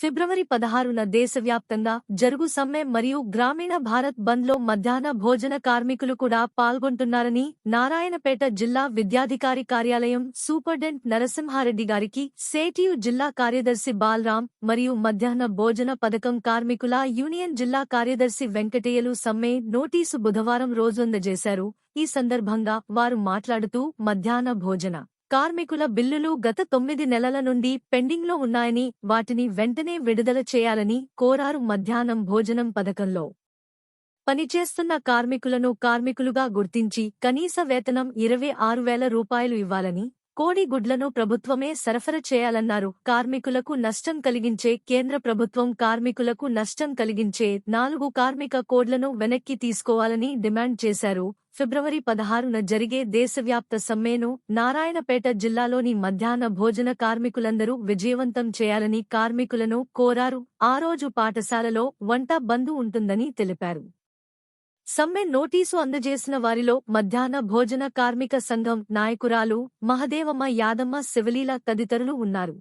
ఫిబ్రవరి పదహారున దేశవ్యాప్తంగా జరుగు సమ్మె మరియు గ్రామీణ భారత్ బంద్లో మధ్యాహ్న భోజన కార్మికులు కూడా పాల్గొంటున్నారని నారాయణపేట జిల్లా విద్యాధికారి కార్యాలయం సూపర్డెంట్ నరసింహారెడ్డి గారికి సేటియు జిల్లా కార్యదర్శి బాలరాం మరియు మధ్యాహ్న భోజన పథకం కార్మికుల యూనియన్ జిల్లా కార్యదర్శి వెంకటయ్యలు సమ్మె నోటీసు బుధవారం రోజొందజేశారు ఈ సందర్భంగా వారు మాట్లాడుతూ మధ్యాహ్న భోజన కార్మికుల బిల్లులు గత తొమ్మిది నెలల నుండి పెండింగ్లో ఉన్నాయని వాటిని వెంటనే విడుదల చేయాలని కోరారు మధ్యాహ్నం భోజనం పథకంలో. పనిచేస్తున్న కార్మికులను కార్మికులుగా గుర్తించి కనీస వేతనం ఇరవై ఆరు వేల రూపాయలు ఇవ్వాలని కోడి గుడ్లను ప్రభుత్వమే సరఫరా చేయాలన్నారు. కార్మికులకు నష్టం కలిగించే కేంద్ర ప్రభుత్వం కార్మికులకు నష్టం కలిగించే నాలుగు కార్మిక కోడ్లను వెనక్కి తీసుకోవాలని డిమాండ్ చేశారు. ఫిబ్రవరి పదహారున జరిగే దేశవ్యాప్త సమ్మెను నారాయణపేట జిల్లాలోని మధ్యాహ్న భోజన కార్మికులందరూ విజయవంతం చేయాలని కార్మికులను కోరారు. ఆ రోజు పాఠశాలలో వంట బంధు ఉంటుందని తెలిపారు. సమ్మె నోటీసు అందజేసిన వారిలో మధ్యాహ్న భోజన కార్మిక సంఘం నాయకురాలు మహదేవమ్మ యాదమ్మ శివలీల తదితరులు ఉన్నారు.